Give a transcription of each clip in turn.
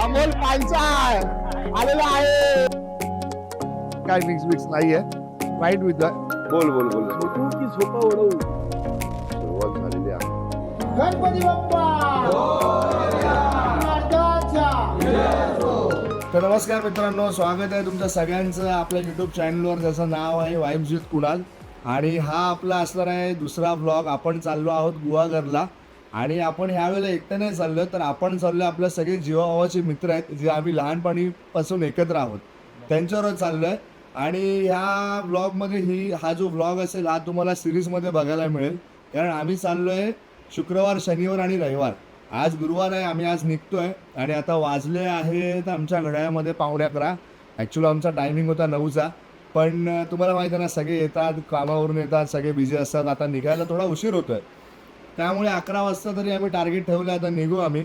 अमोल पांचाळ. आलेला आहे. काय मिक्स मिक्स नाहीये. राईट विथ बोल बोल बोल. की झोपा उडवू सुरुवात झालेली आहे. गणपती बाप्पा. तर नमस्कार मित्रांनो स्वागत आहे तुमच्या सगळ्यांचं आपल्या युट्यूब चॅनलवर ज्याचं नाव आहे वाईब्स विथ कुणाल आणि हा आपला असणार आहे दुसरा ब्लॉग आपण चाललो आहोत गुहागरला आणि आपण ह्यावेळेला एकटं नाही चाललो तर आपण चाललो आपल्या सगळे जीवाभावाचे मित्र आहेत जे आम्ही लहानपणीपासून एकत्र आहोत. त्यांच्यावर चाललो आहे आणि ह्या ब्लॉगमध्ये ही हा जो ब्लॉग असेल हा तुम्हाला सिरीजमध्ये बघायला मिळेल. कारण आम्ही चाललो आहे शुक्रवार शनिवार आणि रविवार. आज गुरुवार आहे आम्ही आज निघतोय. आणि आता वाजले आहेत आमच्या घड्याळामध्ये पावणे अकरा. ॲक्च्युली आमचा टायमिंग होता नऊचा. पण तुम्हाला माहिती आहे ना सगळे येतात कामावरून येतात सगळे बिझी असतात. आता निघायला थोडा उशीर होतोय. त्यामुळे अकरा वाजता तरी आम्ही टार्गेट ठेवलं आता निघू आम्ही.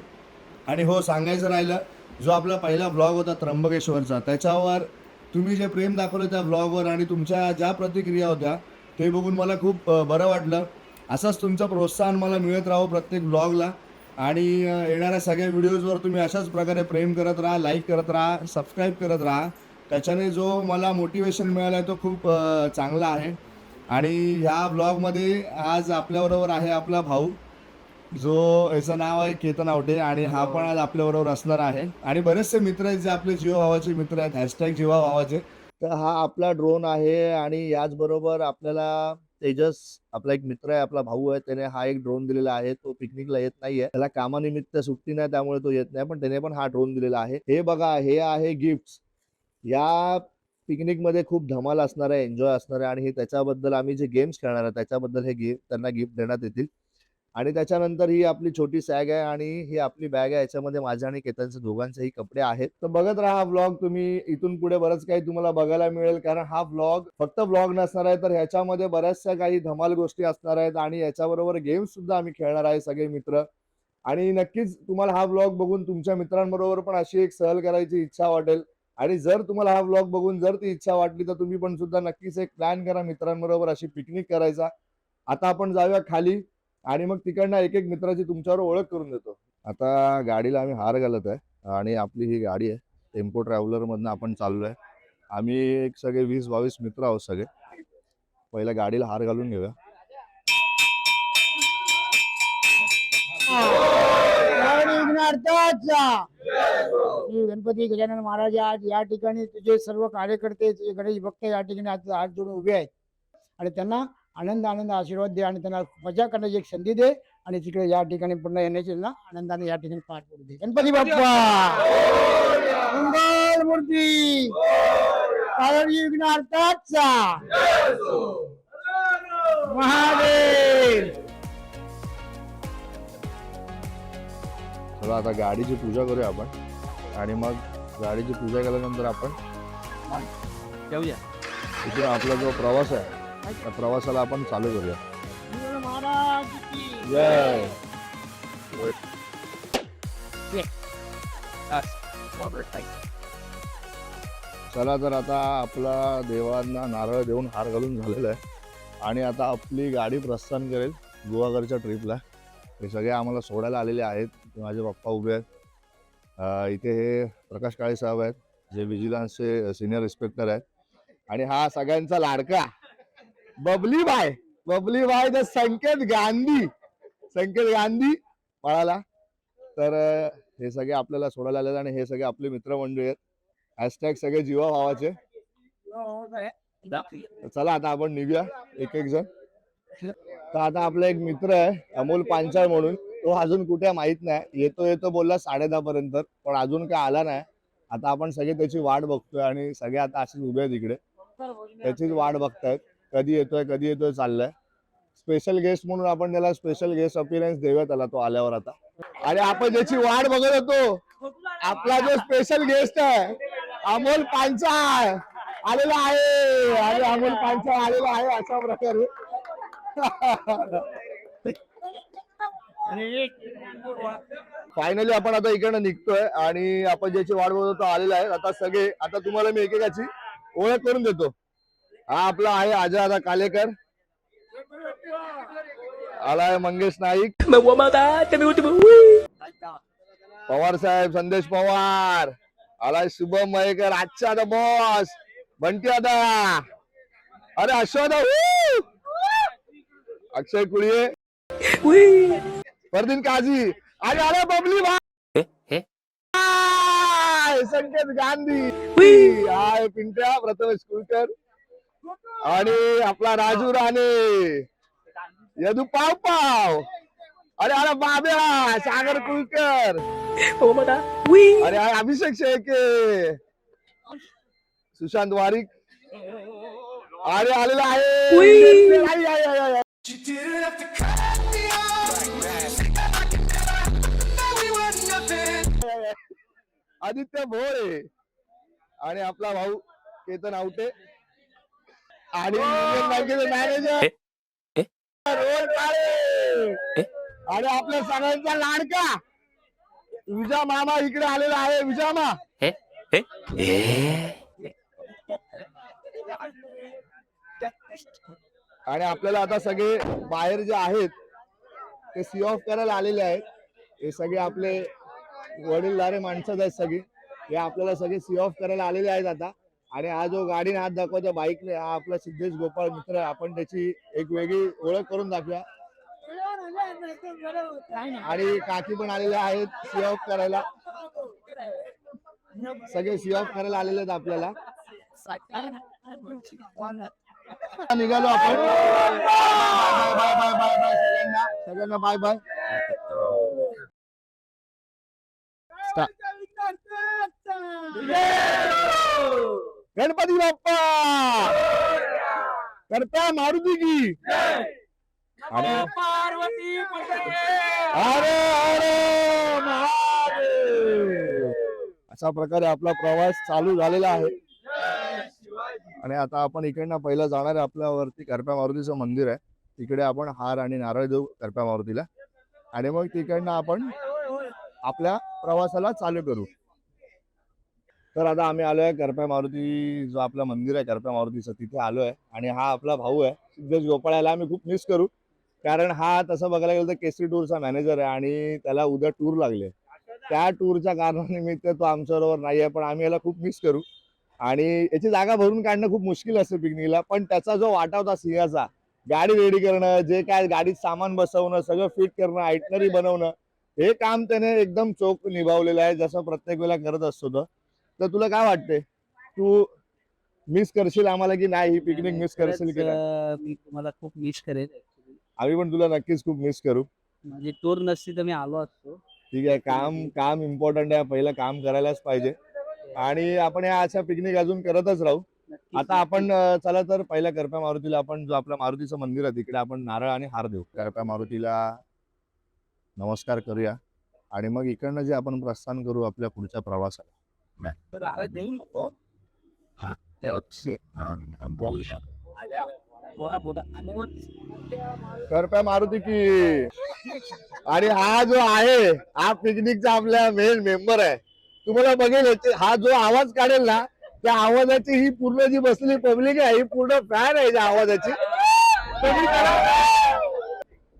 आणि हो सांगायचं राहिलं जो आपला पहिला ब्लॉग होता त्र्यंबकेश्वरचा त्याच्यावर तुम्ही जे प्रेम दाखवलं त्या ब्लॉगवर आणि तुमच्या ज्या प्रतिक्रिया होत्या ते बघून मला खूप बरं वाटलं. असंच तुमचं प्रोत्साहन मला मिळत राहो प्रत्येक ब्लॉगला आणि येणाऱ्या सगळ्या व्हिडिओजवर तुम्ही अशाच प्रकारे प्रेम करत राहा लाईक करत राहा सबस्क्राईब करत राहा. त्याच्याने जो मला मोटिवेशन मिळालं आहे तो खूप चांगला आहे. आणि ह्या ब्लॉगमध्ये आज आपल्याबरोबर आहे आपला भाऊ जो याचं नाव आहे केतन आवटे आणि हा पण आज आपल्याबरोबर असणार आहे. आणि बरेचसे मित्र आहेत जे आपले जीवा भावाचे मित्र आहेत हॅशटॅग जीवा भावाचे. तर हा आपला ड्रोन आहे आणि याचबरोबर आपल्याला तेजस आपला एक मित्र आहे आपला भाऊ आहे त्याने हा एक ड्रोन दिलेला आहे. तो पिकनिकला येत नाहीये. त्याला कामानिमित्त सुट्टी नाही त्यामुळे तो येत नाही पण त्याने पण हा ड्रोन दिलेला आहे. हे बघा हे आहे गिफ्ट या पिकनिकमध्ये खूप धमाल असणार आहे एन्जॉय असणार आहे आणि हे त्याच्याबद्दल आम्ही जे गेम्स खेळणार आहे त्याच्याबद्दल हे गिफ्ट त्यांना गिफ्ट देण्यात येतील. आणि त्याच्यानंतर ही आपली छोटी सॅग आहे आणि ही आपली बॅग आहे याच्यामध्ये माझ्या आणि केतनचे दोघांचेही कपडे आहेत. तर बघत राहा हा ब्लॉग तुम्ही इथून पुढे बरंच काही तुम्हाला बघायला मिळेल कारण हा ब्लॉग फक्त ब्लॉग नसणार आहे तर ह्याच्यामध्ये बऱ्याचशा काही धमाल गोष्टी असणार आहेत आणि याच्याबरोबर गेम्स सुद्धा आम्ही खेळणार आहे सगळे मित्र. आणि नक्कीच तुम्हाला हा ब्लॉग बघून तुमच्या मित्रांबरोबर पण अशी एक सहल करायची इच्छा वाटेल. आणि जर तुम्हाला हा ब्लॉग बघून जर ती इच्छा वाटली तर तुम्ही पण सुद्धा नक्कीच एक प्लॅन करा मित्रांबरोबर अशी पिकनिक करायचा. आता आपण जाऊया खाली आणि मग तिकडनं एक एक मित्राची तुमच्यावर ओळख करून देतो. आता गाडीला आम्ही हार घालत आहे आणि आपली ही गाडी आहे. टेम्पो ट्रॅव्हलरमधनं मधनं आपण आहे आम्ही एक सगळे वीस बावीस मित्र आहोत सगळे. पहिल्या गाडीला हार घालून घेऊया. गणपती गजानन महाराज आज या ठिकाणी तुझे सर्व कार्यकर्ते तुझे गणेश भक्त या ठिकाणी आज हात जोडून उभे आहेत. आणि त्यांना आनंद आनंद आशीर्वाद दे आणि त्यांना मजा करण्याची एक संधी दे आणि तिकडे या ठिकाणी पुन्हा येण्याची त्यांना आनंदाने या ठिकाणी पार पडू दे. गणपती बाप्पा! मंगल मूर्ती! विघ्नार्थाचा महादेव! चला आता गाडीची पूजा करूया आपण. आणि मग गाडीची पूजा केल्यानंतर आपण जाऊया इथून आपला जो प्रवास आहे त्या प्रवासाला आपण चालू करूया. महाराज की जय चला तर आता आपला देवांना नारळ देऊन हार घालून झालेला आहे. आणि आता आपली गाडी प्रस्थान करेल गुहागरच्या ट्रिपला हे सगळे आम्हाला सोडायला आलेले आहेत. माझे पप्पा उभे आहेत. इथे हे प्रकाश काळे साहेब आहेत जे विजिलन्सचे सिनियर इन्स्पेक्टर आहेत. आणि हा सगळ्यांचा लाडका. Babli bye Babli bye the Sanket Gandhi. Sanket Gandhi पळाला तर हे सगळे आपल्याला सोडायला आले आणि हे सगळे आपले मित्रमंडळी आहेत. हॅशटॅग सगळे जीवा भावाचे. चला आता आपण निघूया एक एक जण. तर आता आपला एक मित्र आहे अमोल पांचाळ म्हणून. तो अजून कुठे माहीत नाही. येतो येतो बोलला साडे दहा पर्यंत पण अजून काय आला नाही. आता आपण सगळे त्याची वाट बघतोय आणि सगळे आता असेच उभे आहेत इकडे. त्याचीच वाट बघतायत. कधी येतोय कधी येतोय चाललंय. स्पेशल गेस्ट म्हणून आपण त्याला स्पेशल गेस्ट अपिअरन्स देऊया त्याला तो आल्यावर आता. आणि आपण ज्याची वाट बघत होतो आपला जो स्पेशल गेस्ट आहे अमोल पांचाळ आलेला आहे. आणि अमोल पांचाळ आलेला आहे अशा प्रकारे. फायनली आपण आता इकडनं निघतोय आणि आपण ज्याची वाट बघत होतो आलेला आहे. आता सगळे आता तुम्हाला मी एकेकाची ओळख करून देतो. हा आपला आहे आजा कालेकर. आलाय मंगेश नाईक. पवार साहेब संदेश पवार. आलाय शुभम मयेकर आजचा आता बॉस बंटी आता. अरे अश्वदा अक्षय कुळिये परदीन काझी आणि आला बबली भाई संकेत गांधी. हाय पिंट्या प्रथमेश कुलकर. आणि आपला राजू राणे. यदू पाव पाव. अरे अरे बाब्या सागर कुलकर. अरे अरे अभिषेक शेळके. सुशांत वारिक. अरे आलेला आहे. आदित्य भोळे आणि आपला भाऊ केतन आवटे. आणि युनियन बँकेचे मॅनेजर रोहन काळे. आणि आपल्या सगळ्यांचा लाडका. विजा मामा इकडे आलेला आहे. विजा मा. आणि आपल्याला आता सगळे बाहेर जे आहेत ते सी ऑफ करायला आलेले आहेत. हे सगळे आपले वडीलधारे माणसंच आहेत सगळी. हे आपल्याला सगळे सी ऑफ करायला आलेले आहेत आता. आणि हा जो गाडीने हात दाखवतो बाईकने हा आपला सिद्धेश गोपाळ मित्र आपण त्याची एक वेगळी ओळख करून दाखवूया. आणि काकी पण आलेले आहेत सी ऑफ करायला. सगळे सी ऑफ करायला आलेले आहेत आपल्याला. निघालो आपण. Bye bye bye bye bye सगळ्यांना. सगळ्यांना बाय बाय. गणपती बाप्पा. करता मारुती की. आणि अरे अरे महादेव. अशा प्रकारे आपला प्रवास चालू झालेला आहे. आणि आता आपण इकडनं पहिलं जाणार आहे आपल्यावरती करप्या मारुतीचं मंदिर आहे. तिकडे आपण हार आणि नारळ देऊ करप्या मारुतीला. आणि मग तिकडनं आपण आपल्या प्रवासाला चालू करू. तर आता आम्ही आलोय करप्या मारुती जो आपलं मंदिर आहे करप्या मारुतीचं तिथे आलोय. आणि हा आपला भाऊ आहे सिद्धेश गोपाळ्याला आम्ही खूप मिस करू. कारण हा तसं बघायला गेलं तर केसरी टूरचा मॅनेजर आहे आणि त्याला उद्या टूर लागले. त्या टूरच्या कारणानिमित्त तो आमच्याबरोबर नाही आहे पण आम्ही याला खूप मिस करू. आणि याची जागा भरून काढणं खूप मुश्किल असतं पिकनिकला पण त्याचा जो वाटा होता सिंहाचा गाडी रेडी करणं जे काय गाडीत सामान बसवणं सगळं फिट करणं आयटनरी बनवणं हे काम त्याने एकदम चोख निभावलेलं आहे जसं प्रत्येक वेळेला करत असतो तो. तर तुला काय वाटते तू मिस करशील आम्हाला की नाही? ही पिकनिक मिस करशील की नाही? खरंच, अं, मी तुम्हाला खूप मिस करेन आम्ही पण तुला नक्कीच खूप मिस करू. म्हणजे टूर नसती तर मी आलो असतो. ठीक आहे काम काम इम्पॉर्टंट आहे. पहिलं काम करायलाच पाहिजे. आणि आपण या अशा पिकनिक अजून करतच राहू. नक्कीच, आता आपण. अं, चला तर पहिल्या करप्या मारुतीला आपण जो आपलं मारुतीचं मंदिर आहे तिकडे आपण नारळ आणि हार देऊ. करप्या मारुतीला नमस्कार करूया. आणि मग इकडनं जे आपण प्रस्थान करू आपल्या पुढच्या प्रवासाला. करप्या मारुती की. आणि हा जो आहे हा पिकनिकचा आपला मेन मेंबर आहे. तुम्हाला बघेल हा जो आवाज काढेल ना त्या आवाजाची ही पूर्ण जी बसलेली पब्लिक आहे ही पूर्ण फॅन आहे या आवाजाची. तुम्ही करा.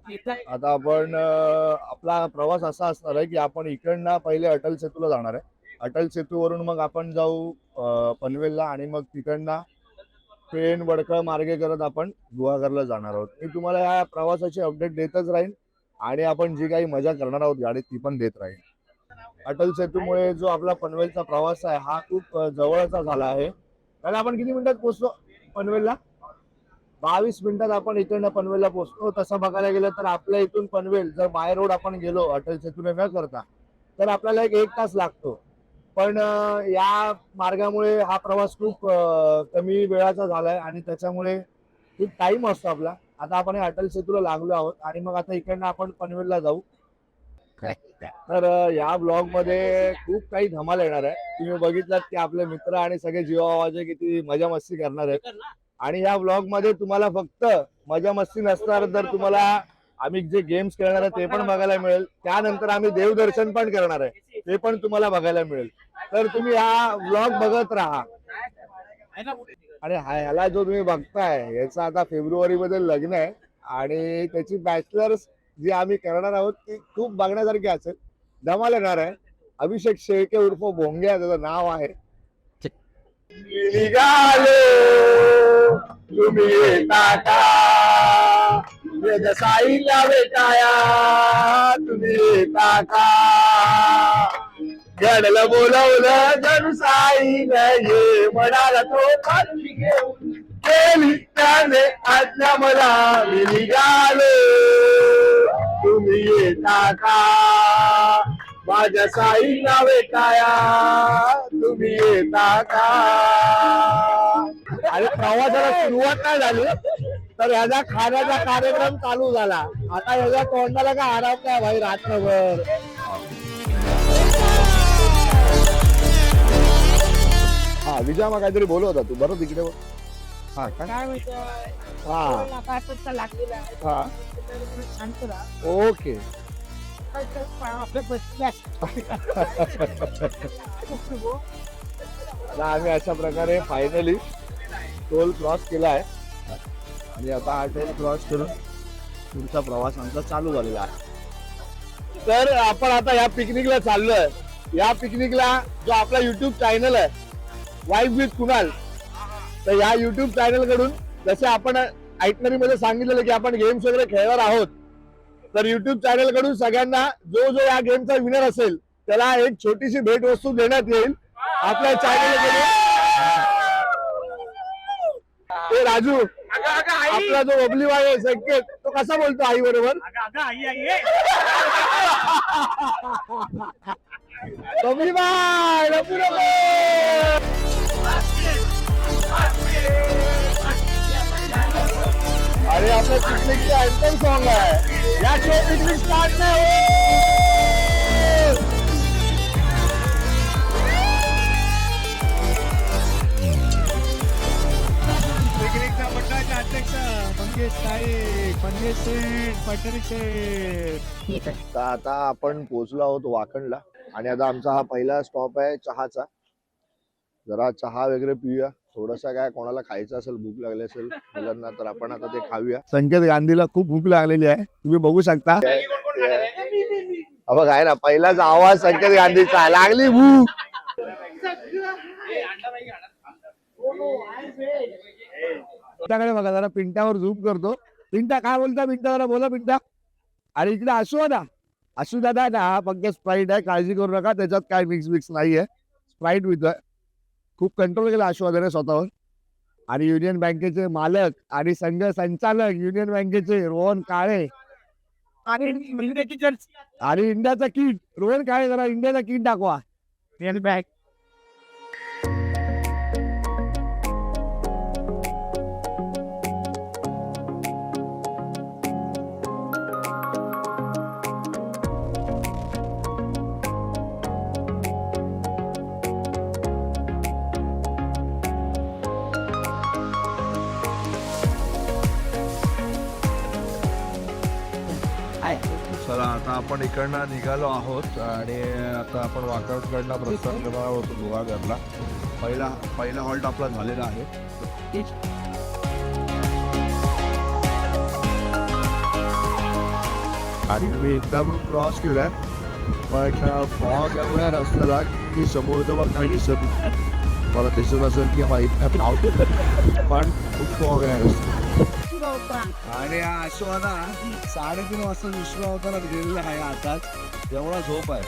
आता आपण आपला प्रवास असा असणार आहे की आपण इकडनं पहिले अटल सेतूला जाणार आहे. अटल सेतूवरून मग आपण जाऊ पनवेलला आणि मग तिकडनं ट्रेन वडकळ मार्गे करत आपण गुहागरला जाणार आहोत. मी तुम्हाला या प्रवासाची अपडेट देतच राहीन आणि आपण जी काही मजा करणार आहोत गाडीत ती पण देत राहीन. अटल सेतूमुळे जो आपला पनवेलचा प्रवास आहे हा खूप जवळचा झाला आहे. त्याला आपण किती मिनिटात पोहोचतो पनवेलला? बावीस मिनिटात आपण इकडनं पनवेलला पोहोचतो तसं बघायला गेलं तर आपल्या इथून पनवेल जर बाय रोड आपण गेलो अटल सेतूने न करता तर आपल्याला एक एक तास लागतो. पण या मार्गामुळे हा प्रवास खूप कमी वेळाचा झालाय आणि त्याच्यामुळे खूप टाइम असतो आपला. आता आपण हे अटल सेतूला लागलो आहोत आणि मग आता इकडनं आपण पनवेलला जाऊ. तर या ब्लॉगमध्ये खूप काही धमाल येणार आहे. तुम्ही बघितलात की आपले मित्र आणि सगळे जीवावाचे किती मजा मस्ती करणार आहेत. आणि या ब्लॉगमध्ये तुम्हाला फक्त मजा मस्ती नसणार तर तुम्हाला आम्ही जे गेम्स खेळणार आहे ते पण बघायला मिळेल. त्यानंतर आम्ही देवदर्शन पण करणार आहे. ते पण तुम्हाला बघायला मिळेल. तर तुम्ही हा ब्लॉग बघत राहा. आणि ह्याला जो तुम्ही बघताय याचं आता फेब्रुवारी मध्ये लग्न आहे. आणि त्याची बॅचलर्स जी आम्ही करणार आहोत ती खूप बघण्यासारखी असेल. धमाल येणार आहे. अभिषेक शेळके उर्फ भोंग्या त्याचं नाव आहे. निघालो! तुम्ही येता साईला भेटाया तुम्ही काका का? बोलवलं जणू साईला ये म्हणाला तो खाली घेऊन. केली त्याने आज्ञा मला मी निघालो. तुम्ही येता का? माझ्या साईला भेटाया तुम्ही येता का? आणि प्रवासाला सुरुवात नाही झाली. तर ह्याचा खाण्याचा कार्यक्रम चालू झाला. आता ह्याच्या तोंडाला का आराम काय भाई रात्रभर. हा विजय मग काहीतरी बोलत होता तू. बरं तिकडे. हा काय? काय हा. लागलेला हा. ओके. काय आपल्या बसल्या आम्ही अशा प्रकारे फायनली टोल क्रॉस केला आहे. आणि आता हा टोल क्रॉस करून पुढचा प्रवास आमचा चालू झालेला आहे. तर आपण आता या पिकनिकला चाललोय. या पिकनिकला जो आपला युट्यूब चॅनल आहे वाईफ विथ कुणाल तर या युट्यूब चॅनलकडून जसे आपण आयटनरी मध्ये सांगितलेलं की आपण गेम्स वगैरे खेळणार आहोत तर युट्यूब चॅनलकडून सगळ्यांना जो जो या गेमचा विनर असेल त्याला एक छोटीशी भेट वस्तू देण्यात येईल. आपल्या चॅनल ते राजू आपला जो बबली आहे संकेत तो कसा बोलतो आई बरोबर? बबली बाय. अरे आपल्या पिकनिकचे अँथम सॉन्ग आहे. याशिवाय पिकनिक स्टार्ट नाही तर आता आपण पोहोचलो आहोत वाकणला आणि आता आमचा हा पहिला स्टॉप आहे चहाचा. जरा चहा वगैरे पिऊया. थोडसा काय कोणाला खायचं असेल भूक लागली असेल मुलांना तर आपण आता ते खाऊया. संकेत गांधीला खूप भूक लागलेली आहे. तुम्ही बघू शकता. बघ आहे ना पहिलाच आवाज संकेत गांधीचा. लागली भूक. पिंटाकडे बघा जरा पिंट्यावर झूम करतो. पिंटा काय बोलता पिंटा जरा बोला पिंटा अरे इकडे असू दादा असू दादा ना हा फक्त स्प्राईट आहे काळजी करू नका त्याच्यात काय मिक्स मिक्स नाहीये. स्प्राईट विथ खूप कंट्रोल केला आश्वादाने स्वतःवर. आणि युनियन बँकेचे मालक आणि संघ संचालक युनियन बँकेचे रोहन काळे. आणि आणि इंडियाचा किट. रोहन काळे जरा इंडियाचा किट दाखवा. रिअल आपण इकडनं निघालो आहोत आणि आता आपण वाकडकडनं प्रस्थान करणार आहोत गुहागरला. पहिला पहिला हॉल्ट आपला झालेला आहे. आणि मी एकदा पण क्रॉस केलाय. पण फॉग एवढ्या रस्त्याला की समोरचं बघ काही दिसत नाही. मला दिसत असेल की माहीत नाही पण खूप फॉग आहे रस्ता आणि हा आश्वादा साडेतीन वाजता विश्रावतानात गेलेला आहे आताच एवढा झोप आहे.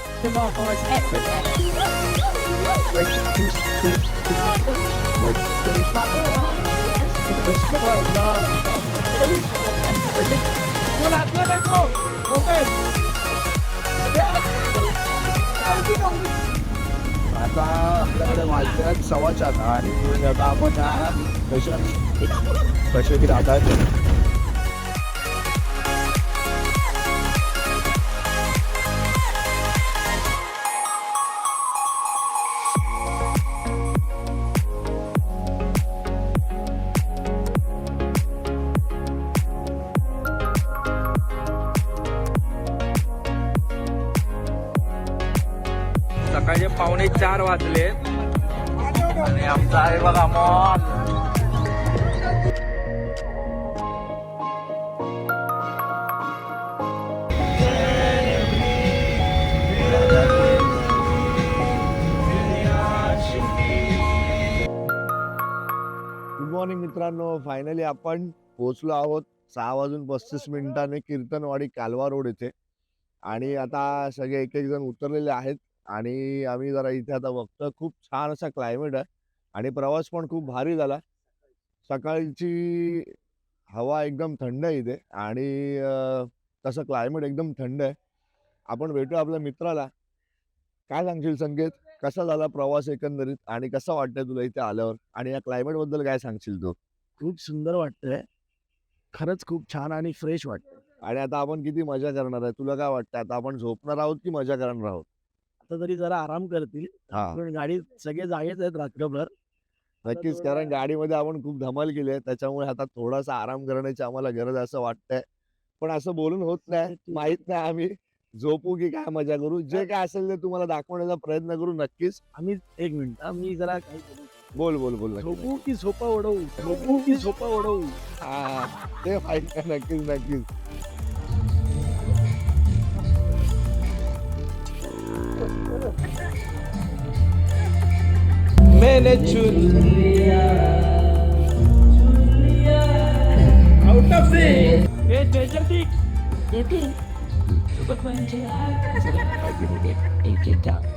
आता आपल्याकडे वाजल्यात सव्वा चार. आणि आता आपण हा कशा कसे सकाळचे पावणे चार वाजले. आणि आमचा आहे बघा मॉल. मित्रांनो. फायनली आपण पोहोचलो आहोत सहा वाजून पस्तीस मिनिटाने कीर्तनवाडी कालवा रोड येथे. आणि आता सगळे एक एक जण उतरलेले आहेत आणि आम्ही जरा इथे आता बघतो. खूप छान असा क्लायमेट आहे आणि प्रवास पण खूप भारी झाला. सकाळची हवा एकदम थंड आहे इथे आणि तसं क्लायमेट एकदम थंड आहे. आपण भेटू आपल्या मित्राला. काय सांगशील संकेत? कसा झाला प्रवास एकंदरीत आणि कसं वाटतंय तुला इथे आल्यावर? आणि या क्लायमेटबद्दल काय सांगशील तू? खूप सुंदर वाटतंय. खरंच खूप छान आणि फ्रेश वाटतं आणि आता आपण किती मजा करणार आहे? तुला काय वाटतं आता आपण झोपणार आहोत की मजा करणार आहोत? आता तरी जरा आराम करतील. हा. पण गाडीत सगळे जागेच आहेत रात्रभर. नक्कीच कारण गाडीमध्ये आपण खूप धमाल केली आहे. त्याच्यामुळे आता थोडासा आराम करण्याची आम्हाला गरज आहे असं वाटतंय. पण असं बोलून होत नाही माहीत नाही आम्ही. झोपू की काय मजा करू? जे काय असेल ते तुम्हाला दाखवण्याचा प्रयत्न करू नक्कीच. आम्ही एक मिनिट हा, मी जरा काही करू. बोल बोल बोल नक्की. झोपू की झोपा उडवू झोपू की झोपा उडवू हा, ते माहीत आहे नक्कीच नक्कीच. मैंने चुन लिया। आउट ऑफ ए जयजंती Debbie, But when did I get down?